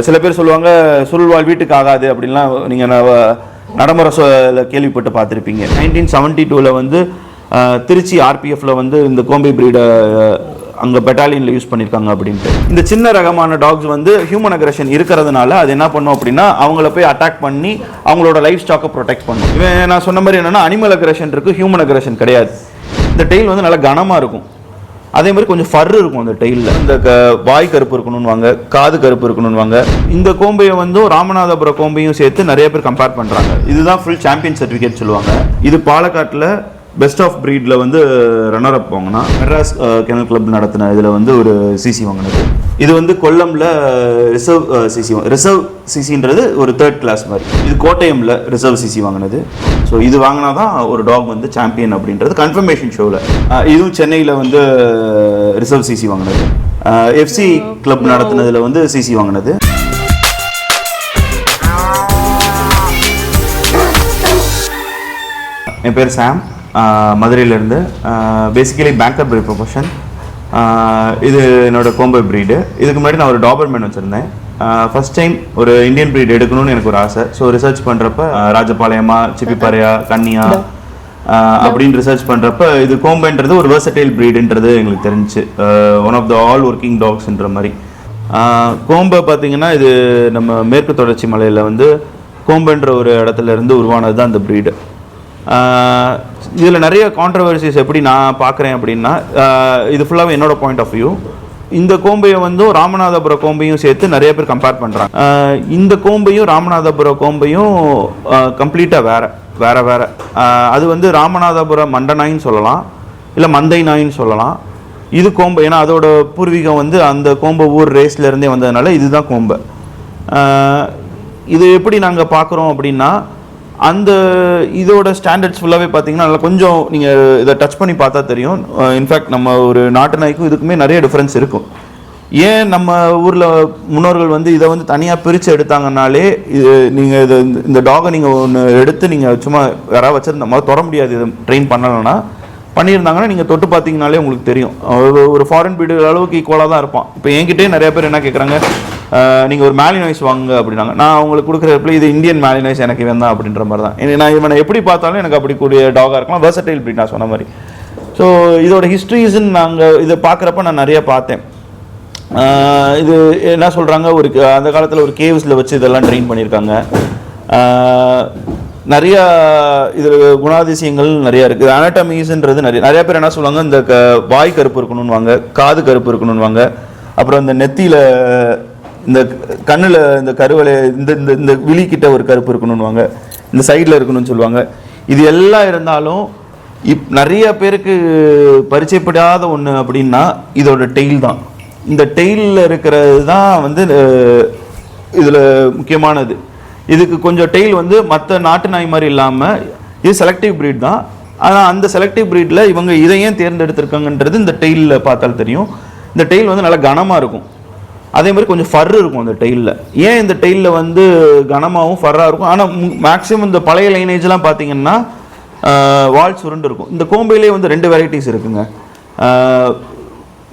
சில பேர் சொல்லுவாங்க சுருள்வாள் வீட்டுக்கு ஆகாது அப்படின்லாம் நீங்கள் நடைமுறை சொ- கேள்விப்பட்டு பார்த்துருப்பீங்க. நைன்டீன் செவன்ட்டி டூவில் வந்து திருச்சி ஆர்பிஎஃப்ல வந்து இந்த கோம்பை பிரீடை அங்கே பெட்டாலியனில் யூஸ் பண்ணியிருக்காங்க அப்படின்ட்டு. இந்த சின்ன ரகமான டாக்ஸ் வந்து ஹியூமன் அக்ரஷன் இருக்கிறதுனால அது என்ன பண்ணும் அப்படின்னா அவங்கள போய் அட்டாக் பண்ணி அவங்களோட லைஃப் ஸ்டாக்கை ப்ரொடெக்ட் பண்ணும். இவன் நான் சொன்ன மாதிரி என்னென்னா அனிமல் அக்ரஷன் இருக்குது ஹியூமன் அக்ரஷன் கிடையாது. இந்த டெய்ல் வந்து நல்லா கனமாக இருக்கும். அதே மாதிரி கொஞ்சம் ஃபர் இருக்கும் அந்த டெயிலில் இந்த க வாய் கருப்பு இருக்கணும்வாங்க காது கருப்பு இருக்கணும்வாங்க இந்த கோம்பையை வந்து ராமநாதபுரம் கோம்பையும் சேர்த்து நிறைய பேர் கம்பேர் பண்ணுறாங்க இதுதான் ஃபுல் சாம்பியன் சர்டிஃபிகேட் சொல்லுவாங்க. இது பாலக்காட்டில் பெஸ்ட் ஆஃப் ப்ரீட்ல வந்து ரன்னர் அப் வாங்கினா மெட்ராஸ் கெனல் கிளப் நடத்தின இதில் வந்து ஒரு சிசி வாங்கினது. இது வந்து கொல்லம்ல ரிசர்வ் சிசி ரிசர்வ் சிசின்றது ஒரு தேர்ட் கிளாஸ் மாதிரி. இது கோட்டயம்ல ரிசர்வ் சிசி வாங்கினது. ஸோ இது வாங்கினா தான் ஒரு டாக் வந்து சாம்பியன் அப்படின்றது கன்ஃபர்மேஷன் ஷோவில் இதுவும் சென்னையில் வந்து ரிசர்வ் சிசி வாங்கினது. எஃப்சி கிளப் நடத்தினதுல வந்து சிசி வாங்கினது. என் பேர் சாம் மதுரையிலேருந்து பேசிக்கலி பேங்கர் பிரீட் ப்ரொஃபஷன் இது என்னோட கோம்பை ப்ரீடு இதுக்கு முன்னாடி நான் ஒரு டாபர்மேன் வச்சுருந்தேன். ஃபர்ஸ்ட் டைம் ஒரு இந்தியன் ப்ரீட் எடுக்கணும்னு எனக்கு ஒரு ஆசை. ஸோ ரிசர்ச் பண்ணுறப்ப ராஜபாளையமா சிப்பிப்பாறையா கன்னியா அப்படின்னு ரிசர்ச் பண்ணுறப்ப இது கோம்பைன்றது ஒரு versatile breedன்றது எங்களுக்கு தெரிஞ்சுச்சு one of the all working டாக்ஸ்ன்ற மாதிரி. கோம்பை பார்த்தீங்கன்னா இது நம்ம மேற்கு தொடர்ச்சி மலையில் வந்து கோம்பைன்ற ஒரு இடத்துல இருந்து உருவானது தான் அந்த ப்ரீடு இதில் நிறைய கான்ட்ரவர்சிஸ் எப்படி நான் பார்க்குறேன் அப்படின்னா இது ஃபுல்லாகவே என்னோட பாயிண்ட் ஆஃப் வியூ இந்த கோம்பையை வந்து ராமநாதபுரம் கோம்பையும் சேர்த்து நிறைய பேர் கம்பேர் பண்ணுறாங்க இந்த கோம்பையும் ராமநாதபுரம் கோம்பையும் கம்ப்ளீட்டாக வேற வேற வேற. அது வந்து ராமநாதபுரம் மண்டனாயின்னு சொல்லலாம் இல்லை மந்தை நாயின்னு சொல்லலாம். இது கோம்பை ஏன்னா அதோட பூர்வீகம் வந்து அந்த கோம்பை ஊர் ரேஸ்லேருந்தே வந்ததுனால இதுதான் கோம்பை. இது எப்படி நாங்கள் பார்க்குறோம் அப்படின்னா அந்த இதோட ஸ்டாண்டர்ட்ஸ் ஃபுல்லாகவே பார்த்தீங்கன்னா நல்லா கொஞ்சம் நீங்கள் இதை டச் பண்ணி பார்த்தா தெரியும். Uh, இன்ஃபேக்ட் நம்ம ஒரு நாட்டு நாய்க்கும் இதுக்குமே நிறைய டிஃப்ரென்ஸ் இருக்கும். ஏன் நம்ம ஊரில் முன்னோர்கள் வந்து இதை வந்து தனியாக பிரித்து எடுத்தாங்கனாலே இது நீங்கள் இது இந்த டாகை நீங்கள் ஒன்று எடுத்து நீங்கள் சும்மா யாராவது வச்சிருந்த மாதிரி தொட முடியாது இதை ட்ரெயின் பண்ணலைன்னா. பண்ணியிருந்தாங்கன்னா நீங்கள் தொட்டு பார்த்தீங்கனாலே உங்களுக்கு தெரியும். ஒரு- ஒரு ஃபாரின் பீடு அளவுக்கு ஈக்குவலாக தான் இருப்பான். இப்போ என்கிட்டே நிறைய பேர் என்ன கேட்குறாங்க நீங்கள் ஒரு மேலினாய்ஸ் வாங்க அப்படின்னாங்க. நான் அவங்களுக்கு கொடுக்குற இது இந்தியன் மேலினாய்ஸ் எனக்கு இவன் தான் அப்படின்ற மாதிரி தான். எனக்கு- நான் இவனை எப்படி பார்த்தாலும் எனக்கு அப்படி கூடிய டாகாக இருக்கலாம். Versatile பிரீட் நான் சொன்ன மாதிரி. ஸோ இதோட ஹிஸ்ட்ரிஸ்ன்னு நாங்கள் இதை பார்க்குறப்ப நான் நிறைய பார்த்தேன். இது என்ன சொல்கிறாங்க ஒரு அந்த காலத்தில் ஒரு கேவ்ஸில் வச்சு இதெல்லாம் ட்ரெயின் பண்ணியிருக்காங்க. நிறையா இதில் குணாதிசயங்கள் நிறையா இருக்குது. அனாட்டமிஸ்ன்றது நிறைய நிறைய பேர் என்ன சொல்லுவாங்க? இந்த க வாய் கருப்பு இருக்கணும்வாங்க காது கருப்பு இருக்கணும்வாங்க அப்புறம் இந்த நெத்தியில் இந்த கண்ணில் இந்த கருவலை இந்த இந்த இந்த விழிக்கிட்ட ஒரு கருப்பு இருக்கணும்வாங்க இந்த சைடில் இருக்கணும்னு சொல்லுவாங்க. இது எல்லாம் இருந்தாலும் இப் நிறைய பேருக்கு பரிச்சயப்படாத ஒன்று அப்படின்னா இதோட டெய்ல் தான். இந்த டெய்லில் இருக்கிறது தான் வந்து இதில் முக்கியமானது. இதுக்கு கொஞ்சம் டெய்ல் வந்து மற்ற நாட்டு நாய் மாதிரி இல்லாமல் இது செலக்டிவ் ப்ரீட் தான். ஆனால் அந்த செலக்டிவ் ப்ரீடில் இவங்க இதையும் தேர்ந்தெடுத்திருக்காங்கன்றது இந்த டெய்லில் பார்த்தால் தெரியும். இந்த டெய்ல் வந்து நல்லா கனமாக இருக்கும். அதே மாதிரி கொஞ்சம் ஃபர் இருக்கும் அந்த டெயிலில் ஏன் இந்த டெயிலில் வந்து கனமாகவும் ஃபர்ராக இருக்கும்? ஆனால் மேக்ஸிமம் இந்த பழைய லைனேஜ்லாம் பார்த்தீங்கன்னா வால் சுருண்டு இருக்கும். இந்த கோம்பையிலே வந்து ரெண்டு வெரைட்டிஸ் இருக்குங்க.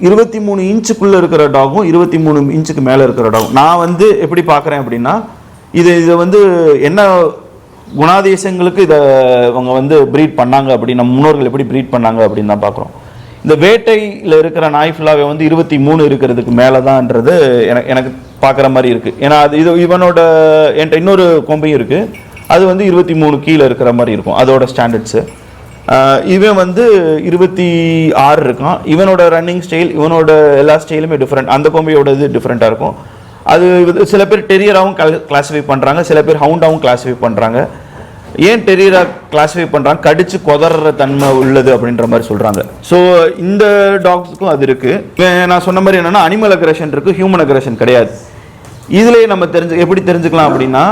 இருபத்தி மூணு இன்ச்சுக்குள்ளே இருக்கிற டாகும் இருபத்தி மூணு இன்ச்சுக்கு மேலே இருக்கிற டாகும் நான் வந்து எப்படி பார்க்குறேன் அப்படின்னா இது இதை வந்து என்ன குணாதேசங்களுக்கு இதை அவங்க வந்து ப்ரீட் பண்ணாங்க அப்படின்னா நம்ம முன்னோர்கள் எப்படி ப்ரீட் பண்ணாங்க அப்படின்னு தான் பார்க்குறோம் இந்த வேட்டையில் இருக்கிற நாய் ஃபுல்லாகவே வந்து இருபத்தி மூணு இருக்கிறதுக்கு மேலே தான்ன்றது எனக்கு எனக்கு பார்க்குற மாதிரி இருக்குது ஏன்னா அது இது இவனோட என்கிட்ட இன்னொரு கொம்பையும் இருக்குது அது வந்து இருபத்தி மூணு கீழே இருக்கிற மாதிரி இருக்கும் அதோட ஸ்டாண்டர்ட்ஸு இவன் வந்து இருபத்தி ஆறு இருக்கான். இவனோட ரன்னிங் ஸ்டைல் இவனோட எல்லா ஸ்டைலுமே டிஃப்ரெண்ட் அந்த கொம்பையோட இது டிஃப்ரெண்ட்டாக இருக்கும். அது சில பேர் டெரியராகவும் கிளாஸிஃபை பண்ணுறாங்க சில பேர் ஹவுண்டாகவும் கிளாஸிஃபை பண்ணுறாங்க ஏன் டெரியரா கிளாஸிஃபை பண்ணுறாங்க கடிச்சு கொதற தன்மை உள்ளது அப்படின்ற மாதிரி சொல்கிறாங்க ஸோ இந்த டாக்ஸுக்கும் அது இருக்குது நான் சொன்ன மாதிரி என்னென்னா அனிமல் அக்ரேஷன் இருக்குது ஹியூமன் அக்ரேஷன் கிடையாது. இதுலயே நம்ம தெரிஞ்சு எப்படி தெரிஞ்சுக்கலாம் அப்படின்னா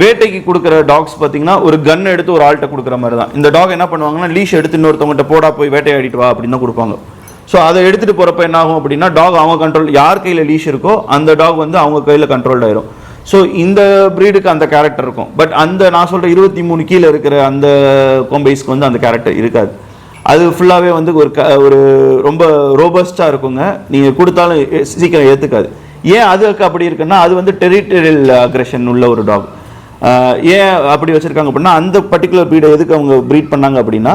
வேட்டைக்கு கொடுக்குற டாக்ஸ் பார்த்தீங்கன்னா ஒரு கன் எடுத்து ஒரு ஆள்கிட்ட கொடுக்குற மாதிரி தான். இந்த டாக் என்ன பண்ணுவாங்கன்னா லீஷ் எடுத்து இன்னொருத்தவங்ககிட்ட போடா போய் வேட்டையாடிட்டு வா அப்படின்னு தான் கொடுப்பாங்க. ஸோ அதை எடுத்துட்டு போறப்ப என்ன ஆகும் அப்படின்னா டாக் அவங்க கண்ட்ரோல் யார் கையில் லீஷ் இருக்கோ அந்த டாக் வந்து அவங்க கையில் கண்ட்ரோல்ட் ஆயிரும். ஸோ இந்த ப்ரீடுக்கு அந்த கேரக்டர் இருக்கும். பட் அந்த நான் சொல்கிற இருபத்தி மூணு கீழே இருக்கிற அந்த கொம்பைஸ்க்கு வந்து அந்த கேரக்டர் இருக்காது. அது ஃபுல்லாகவே வந்து ஒரு க ஒரு ரொம்ப ரோபஸ்டாக இருக்குங்க. நீங்கள் கொடுத்தாலும் சீக்கிரம் ஏற்றுக்காது ஏன் அதுக்கு அப்படி இருக்குன்னா அது வந்து டெரிட்டரியல் அக்ரெஷன் உள்ள ஒரு டாக் ஏன் அப்படி வச்சுருக்காங்க அப்படின்னா அந்த பர்டிகுலர் ப்ரீடை எதுக்கு அவங்க ப்ரீட் பண்ணாங்க அப்படின்னா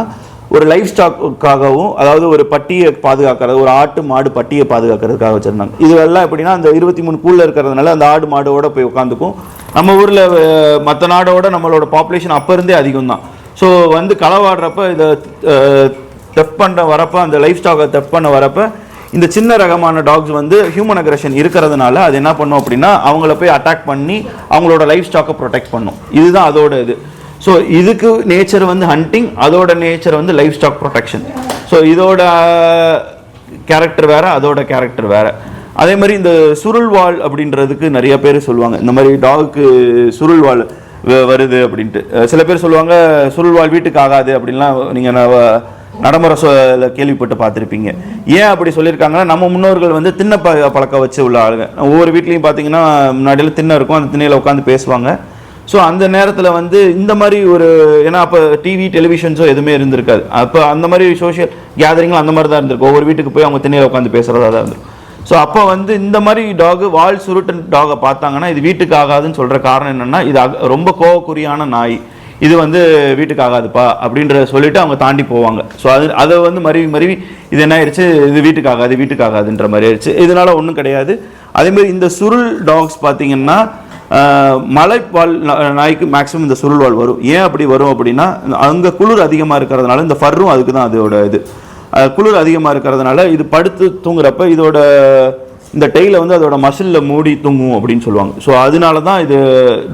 ஒரு லைஃப் ஸ்டாக்காகவும் அதாவது ஒரு பட்டியை பாதுகாக்கிறது ஒரு ஆட்டு மாடு பட்டியை பாதுகாக்கிறதுக்காக வச்சுருந்தாங்க. இதெல்லாம் எப்படின்னா அந்த இருபத்தி மூணு கூலில் இருக்கிறதுனால அந்த ஆடு மாடோட போய் உட்காந்துக்கும் நம்ம ஊரில் மற்ற நாடோட நம்மளோட பாப்புலேஷன் அப்போ இருந்தே அதிகம் தான் ஸோ வந்து களவாடுறப்ப இதை தெஃப் பண்ண வரப்போ அந்த லைஃப் ஸ்டாக்கை தெஃப் பண்ண வரப்போ இந்த சின்ன ரகமான டாக்ஸ் வந்து ஹியூமன் அக்ரஷன் இருக்கிறதுனால அது என்ன பண்ணும் அப்படின்னா அவங்கள போய் அட்டாக் பண்ணி அவங்களோட லைஃப் ஸ்டாக்கை ப்ரொடெக்ட் பண்ணும். இதுதான் அதோட இது. ஸோ இதுக்கு நேச்சர் வந்து ஹண்டிங் அதோட நேச்சர் வந்து லைஃப் ஸ்டாக் ப்ரொடெக்ஷன் ஸோ இதோட uh, கேரக்டர் வேற அதோட கேரக்டர் வேற. அதே மாதிரி இந்த சுருள் சுருள்வாள் அப்படின்றதுக்கு நிறைய பேர் சொல்லுவாங்க. இந்த மாதிரி டாகுக்கு சுருள்வாள் வ- வருது அப்படின்ட்டு. சில பேர் சொல்லுவாங்க சுருள் சுருள்வாள் வீட்டுக்கு ஆகாது அப்படின்லாம் நீங்கள் நடைமுறை சொல்ல கேள்விப்பட்டு பார்த்துருப்பீங்க. ஏன் அப்படி சொல்லியிருக்காங்கன்னா நம்ம முன்னோர்கள் வந்து திண்ணை ப பழக்கம் வச்சு உள்ள ஆளுங்க. ஒவ்வொரு வீட்லேயும் பார்த்தீங்கன்னா முன்னாடியில் திண்ணை இருக்கும். அந்த திண்ணையில் உட்காந்து பேசுவாங்க. ஸோ அந்த நேரத்தில் வந்து இந்த மாதிரி ஒரு ஏன்னா அப்போ டிவி டெலிவிஷன்ஸோ எதுவுமே இருந்திருக்காது. அப்போ அந்த மாதிரி சோஷியல் கேதரிங்கும் அந்த மாதிரி தான் இருந்திருக்கும் ஒவ்வொரு வீட்டுக்கு போய் அவங்க திண்ணையில் உட்காந்து பேசுகிறதா தான் இருந்திருக்கும் ஸோ அப்போ வந்து இந்த மாதிரி டாகு வால் சுருட்டன் டாகை பார்த்தாங்கன்னா இது வீட்டுக்கு ஆகாதுன்னு சொல்கிற காரணம் என்னென்னா இது ரொம்ப கோவக்குறியான நாய். இது வந்து வீட்டுக்கு ஆகாதுப்பா அப்படின்றத சொல்லிட்டு அவங்க தாண்டி போவாங்க. ஸோ அது அதை வந்து மருவி மருவி இது என்ன ஆயிடுச்சு இது வீட்டுக்கு ஆகாது வீட்டுக்கு ஆகாதுன்ற மாதிரி ஆயிடுச்சு இதனால ஒன்றும் கிடையாது. அதேமாதிரி இந்த சுருள் டாக்ஸ் பார்த்தீங்கன்னா மலைப்பால் நாய்க்கு மேக்ஸிமம் இந்த சுருள்வால் வரும். ஏன் அப்படி வரும் அப்படின்னா அங்கே குளிர் அதிகமாக இருக்கிறதுனால இந்த ஃபர்ரும் அதுக்கு தான் அதோட இது. குளிர் அதிகமாக இருக்கிறதுனால இது படுத்து தூங்குறப்ப இதோட இந்த டெய்ல வந்து அதோட மசிலில் மூடி தூங்கும் அப்படின்னு சொல்லுவாங்க. ஸோ அதனால தான் இது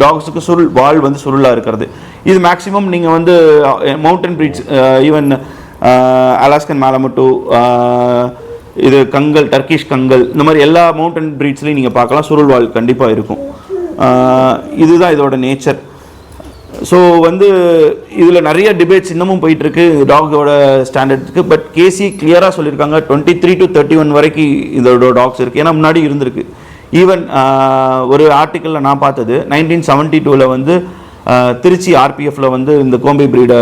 டாக்ஸுக்கு சுருள் வால் வந்து சுருளாக இருக்கிறது. இது மேக்ஸிமம் நீங்கள் வந்து mountain breeds even Alaskan malamute இது கங்கல் டர்க்கிஷ் கங்கல் இந்த மாதிரி எல்லா மவுண்டன் பிரீட்ஸ்லையும் நீங்கள் பார்க்கலாம். சுருள் வால் கண்டிப்பாக இருக்கும். இதுதான் இதோட நேச்சர் ஸோ வந்து இதில் நிறைய டிபேட்ஸ் இன்னமும் போயிட்டுருக்கு டாகோட ஸ்டாண்டர்டுக்கு பட் கேசி கிளியராக சொல்லியிருக்காங்க twenty three to thirty one வரைக்கும் இதோட டாக்ஸ் இருக்குது ஏன்னா முன்னாடி இருந்திருக்கு. ஈவன் ஒரு ஆர்டிக்கலில் நான் பார்த்தது நைன்டீன் செவன்ட்டி டூவில் வந்து திருச்சி ஆர்பிஎஃப்பில் வந்து இந்த கோம்பை பிரீடை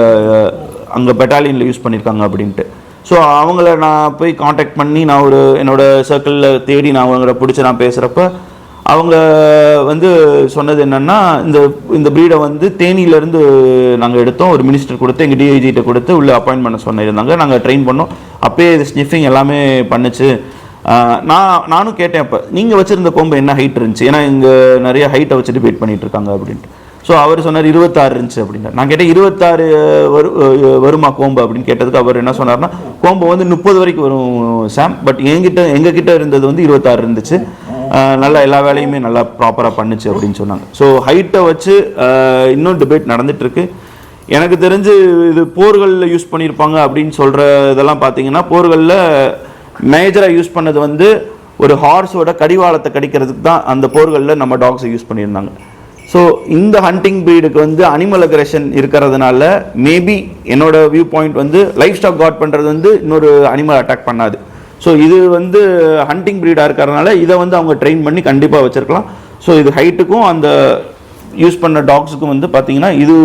அங்கே பெட்டாலியனில் யூஸ் பண்ணியிருக்காங்க அப்படின்ட்டு. ஸோ அவங்கள நான் போய் காண்டாக்ட் பண்ணி நான் ஒரு என்னோட சர்க்கிளில் தேடி நான் அவங்கள பிடிச்சி நான் பேசுகிறப்ப அவங்க வந்து சொன்னது என்னன்னா இந்த இந்த ப்ரீடை வந்து தேனியிலேருந்து நாங்கள் எடுத்தோம். ஒரு மினிஸ்டர் கொடுத்து எங்கள் டிஐஜிகிட்ட கொடுத்து உள்ளே அப்பாயின்ட் பண்ண சொன்னிருந்தாங்க. நாங்கள் ட்ரெயின் பண்ணோம். அப்பயே இது ஸ்னிஃபிங் எல்லாமே பண்ணுச்சு. நான் நானும் கேட்டேன் அப்போ நீங்கள் வச்சுருந்த கொம்பு என்ன ஹைட் இருந்துச்சு? ஏன்னா இங்கே நிறைய ஹைட்டை வச்சு வெயிட் பண்ணிட்டு இருக்காங்க அப்படின்ட்டு. ஸோ அவர் சொன்னார் இருபத்தாறு இருந்துச்சு அப்படின்னா நான் கேட்டேன் இருபத்தாறு வரு வருமா கோம்பு அப்படின்னு கேட்டதுக்கு அவர் என்ன சொன்னார்னா கோம்பு வந்து முப்பது வரைக்கும் வரும் சாம். பட் என்கிட்ட எங்ககிட்ட இருந்தது வந்து இருபத்தாறு இருந்துச்சு. நல்லா எல்லா வேலையுமே நல்லா ப்ராப்பராக பண்ணுச்சு அப்படின்னு சொன்னாங்க. ஸோ ஹைட்டை வச்சு இன்னும் டிபேட் நடந்துகிட்ருக்கு எனக்கு தெரிஞ்சு இது போர்களில் யூஸ் பண்ணியிருப்பாங்க அப்படின்னு சொல்கிற இதெல்லாம் பார்த்தீங்கன்னா போர்களில் மேஜராக யூஸ் பண்ணது வந்து ஒரு ஹார்ஸோட கடிவாளத்தை கடிக்கிறதுக்கு தான் அந்த போர்களில் நம்ம டாக்ஸை யூஸ் பண்ணியிருந்தாங்க. ஸோ இந்த ஹண்டிங் ப்ரீடுக்கு வந்து அனிமல் அக்ரெஷன் இருக்கிறதுனால மேபி என்னோட வியூ பாயிண்ட் வந்து லைஃப் ஸ்டாக் காட் பண்ணுறது வந்து இன்னொரு அனிமல் அட்டாக் பண்ணாது. ஸோ இது வந்து ஹண்டிங் ப்ரீடாக இருக்கிறதுனால இதை வந்து அவங்க ட்ரெயின் பண்ணி கண்டிப்பாக வச்சுருக்கலாம். ஸோ இது ஹைட்டுக்கும் அந்த யூஸ் பண்ண டாக்ஸுக்கும் வந்து பார்த்தீங்கன்னா இது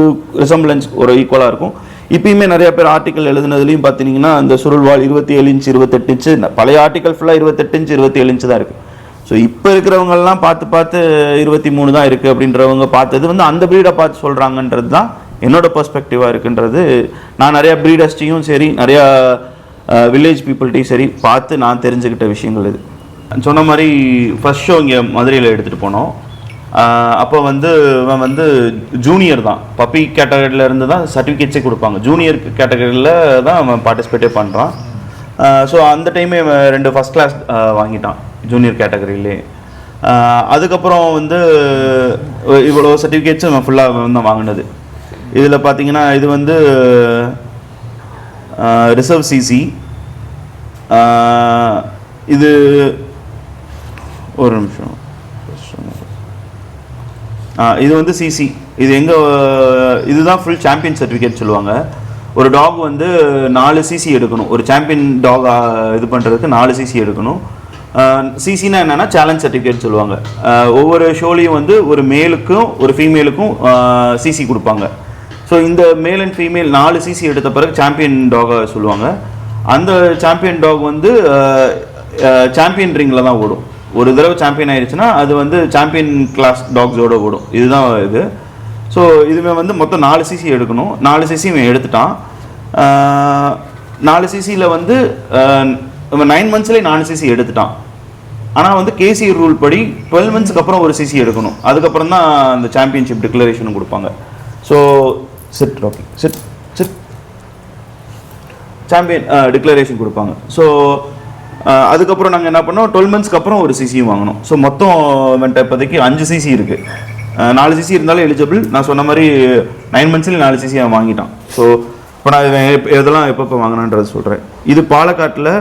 ரிசம்பிளன்ஸ் ஒரு ஈக்குவலாக இருக்கும். இப்பயுமே நிறைய பேர் ஆர்டிக்கல் எழுதுனதுலையும் பார்த்தீங்கன்னா அந்த சுருள்வாள் இருபத்தி ஏழு இன்ச்சு இருபத்தெட்டு இன்ச்சு பழைய ஆர்டிக்கல் ஃபுல்லாக இருபத்தெட்டு இன்ச் இருபத்தி ஏழு இன்ச்சு தான் இருக்குது ஸோ இப்போ இருக்கிறவங்கெல்லாம் பார்த்து பார்த்து இருபத்தி மூணு தான் இருக்குது அப்படின்றவங்க பார்த்தது வந்து அந்த ப்ரீடை பார்த்து சொல்கிறாங்கன்றது தான் என்னோட பர்ஸ்பெக்டிவாக இருக்குன்றது. நான் நிறையா ப்ரீடர்ஸ்டையும் சரி நிறையா வில்லேஜ் பீப்புள்கிட்டையும் சரி பார்த்து நான் தெரிஞ்சுக்கிட்ட விஷயங்கள் இது. சொன்ன மாதிரி ஃபஸ்ட் ஷோ இங்கே மதுரையில் எடுத்துகிட்டு போனோம். அப்போ வந்து இவன் வந்து ஜூனியர் தான். பப்பி கேட்டகரியில் இருந்து தான் சர்டிஃபிகேட்ஸே கொடுப்பாங்க. ஜூனியர் கேட்டகரியில் தான் அவன் பார்ட்டிசிபேட்டே பண்ணுறான் ஸோ அந்த டைமே இவன் ரெண்டு ஃபஸ்ட் கிளாஸ் வாங்கிட்டான் ஜூனியர் கேட்டகரியிலே அதுக்கப்புறம் வந்து இவ்வளோ சர்டிஃபிகேட்ஸும் இவன் ஃபுல்லாக வந்து வாங்கினது. இதில் பார்த்தீங்கன்னா இது வந்து ரிசர்வ் சிசி இது ஒரு நிமிஷம். இது வந்து சிசி இது எங்கே இதுதான் ஃபுல் சாம்பியன் சர்டிஃபிகேட் சொல்லுவாங்க. ஒரு டாக் வந்து நாலு சிசி எடுக்கணும். ஒரு சாம்பியன் டாக் இது பண்ணுறதுக்கு நாலு சிசி எடுக்கணும். சிசினா என்னென்னா சேலஞ்ச் சர்டிஃபிகேட் சொல்லுவாங்க. ஒவ்வொரு ஷோலையும் வந்து ஒரு மேலுக்கும் ஒரு ஃபீமேலுக்கும் சிசி கொடுப்பாங்க. ஸோ இந்த மேல் அண்ட் ஃபீமேல் நாலு சிசி எடுத்த பிறகு சாம்பியன் டாகை சொல்லுவாங்க. அந்த சாம்பியன் டாக் வந்து சாம்பியன் ரிங்கில் தான் ஓடும். ஒரு தடவை சாம்பியன் ஆயிடுச்சுன்னா அது வந்து சாம்பியன் கிளாஸ் டாக்ஸோட ஓடும். இதுதான் இது. ஸோ இதுவே வந்து மொத்தம் நாலு சிசி எடுக்கணும். நாலு சிசி இவன் எடுத்துட்டான். நாலு சிசியில் வந்து இவன் நைன் மந்த்ஸ்லேயே நாலு சிசி எடுத்துட்டான். ஆனால் வந்து கேசி ரூல் படி டுவெல் மந்த்ஸ்க்கு அப்புறம் ஒரு சிசி எடுக்கணும். அதுக்கப்புறம் தான் அந்த சாம்பியன்ஷிப் டிக்ளரேஷன் கொடுப்பாங்க. ஸோ சிட் ஓகே சிட் சிட் சாம்பியன் டிக்ளரேஷன் கொடுப்பாங்க. ஸோ uh, அதுக்கப்புறம் நாங்கள் என்ன பண்ணோம்? டுவெல் மந்த்ஸ்க்கு அப்புறம் ஒரு சிசியும் வாங்கினோம். ஸோ மொத்தம் வந்துட்டு இப்போதைக்கு அஞ்சு சிசி இருக்குது uh, நாலு சிசி இருந்தாலும் எலிஜிபிள் நான் சொன்ன மாதிரி நைன் மந்த்ஸ்லேயே நாலு சிசி அவன் வாங்கிட்டான். ஸோ இப்போ நான் இவன் எப்ப- எதெல்லாம் எப்பப்போ வாங்கினான்றது சொல்கிறேன் இது பாலக்காட்டில்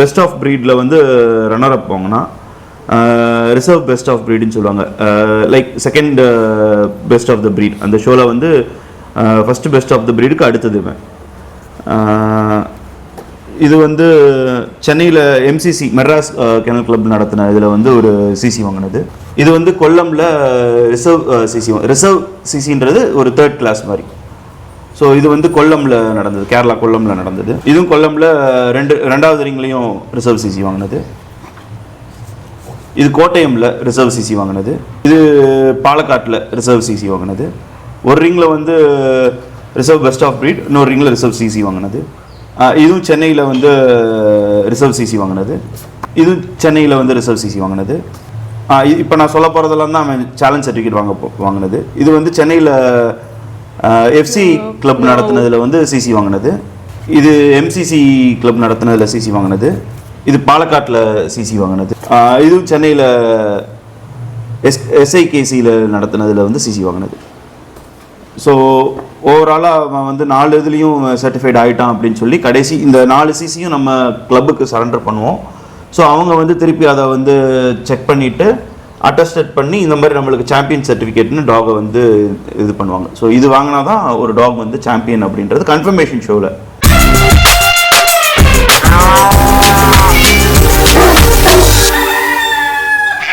பெஸ்ட் ஆஃப் ப்ரீடில் வந்து ரன்னர் அப் வாங்கினா ரிசர்வ் பெஸ்ட் ஆஃப் ப்ரீடுன்னு சொல்லுவாங்க. Like second best of the breed அந்த ஷோவில் வந்து ஃபஸ்ட்டு பெஸ்ட் ஆஃப் த ப்ரீடுக்கு அடுத்தது இவன். இது வந்து சென்னையில் எம்சிசி மெட்ராஸ் கெனல் கிளப் நடத்தின இதில் வந்து ஒரு சிசி வாங்கினது. இது வந்து கொல்லம்ல ரிசர்வ் சிசி ரிசர்வ் சிசின்றது ஒரு தேர்ட் கிளாஸ் மாதிரி. ஸோ இது வந்து கொல்லம்ல நடந்தது கேரளா கொல்லம்ல நடந்தது. இதுவும் கொல்லம்ல ரெண்டு ரெண்டாவது ரிங்லேயும் ரிசர்வ் சிசி வாங்கினது. இது கோட்டயம்ல ரிசர்வ் சிசி வாங்கினது. இது பாலக்காட்டில் ரிசர்வ் சிசி வாங்கினது. ஒரு ரிங்கில் வந்து ரிசர்வ் பெஸ்ட் ஆஃப் breed இன்னொரு ரிங்கில் ரிசர்வ் சிசி வாங்கினது. இதுவும் சென்னையில் வந்து ரிசர்வ் சிசி வாங்கினது. இதுவும் சென்னையில் வந்து ரிசர்வ் சிசி வாங்கினது. இப்போ நான் சொல்ல போகிறதெல்லாம் தான் அவன் சேலஞ்ச் சர்டிஃபிகேட் வாங்க வாங்கினது. இது வந்து சென்னையில் எஃப்சி கிளப் நடத்தினதில் வந்து சிசி வாங்கினது. இது எம்சிசி கிளப் நடத்தினதில் சிசி வாங்கினது. இது பாலக்காட்டில் சிசி வாங்கினது. இதுவும் சென்னையில் எஸ் எஸ்ஐகேசியில் நடத்தினதில் வந்து சிசி வாங்கினது. ஸோ ஓவராலாக அவன் வந்து நாலு இதுலேயும் சர்டிஃபைட் ஆகிட்டான் அப்படின்னு சொல்லி கடைசி இந்த நாலு சிசியும் நம்ம கிளப்புக்கு சரண்டர் பண்ணுவோம். ஸோ அவங்க வந்து திருப்பி அதை வந்து செக் பண்ணிவிட்டு அட்டஸ்டட் பண்ணி இந்த மாதிரி நம்மளுக்கு சாம்பியன் சர்டிஃபிகேட்னு டாகை வந்து இது பண்ணுவாங்க. ஸோ இது வாங்கினா தான் ஒரு டாக் வந்து சாம்பியன் அப்படின்றது கன்ஃபர்மேஷன் ஷோவில்